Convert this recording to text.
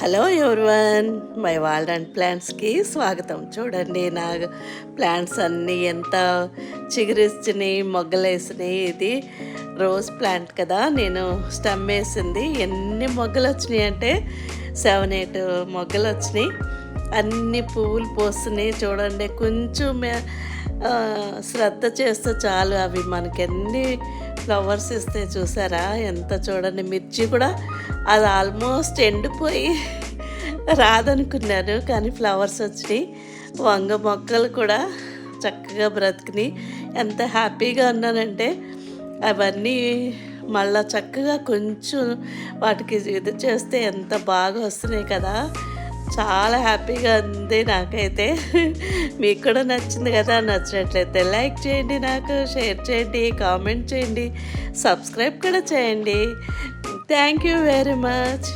Hello everyone my world and ప్లాంట్స్కి స్వాగతం. చూడండి నా ప్లాంట్స్ అన్నీ ఎంత చిగురిచ్చినాయి మొగ్గలేసినాయి ఇది రోజ్ ప్లాంట్ కదా. నేను స్టమ్ వేసింది. ఎన్ని మొగ్గలు వచ్చినాయి అంటే సెవెన్ ఎయిట్ మొగ్గలు వచ్చినాయి అన్ని పువ్వులు పోస్తున్నాయి చూడండి కొంచెం శ్రద్ధ చేస్తే చాలు అవి మనకెన్ని ఫ్లవర్స్ ఇస్తే చూసారా? ఎంత చూడండి. మిర్చి కూడా అది ఆల్మోస్ట్ ఎండిపోయి రాదనుకున్నాను కానీ ఫ్లవర్స్ వచ్చినాయి. వంగ మొక్కలు కూడా చక్కగా బ్రతికినాయి. ఎంత హ్యాపీగా ఉన్నానంటే అవన్నీ మళ్ళా చక్కగా కొంచెం వాటికి ఇది చేస్తే ఎంత బాగా వస్తున్నాయి కదా. చాలా హ్యాపీగా ఉంది నాకైతే. మీకు కూడా నచ్చింది కదా నచ్చినట్లయితే లైక్ చేయండి నాకు షేర్ చేయండి కామెంట్ చేయండి సబ్స్క్రైబ్ కూడా చేయండి. Thank you very much.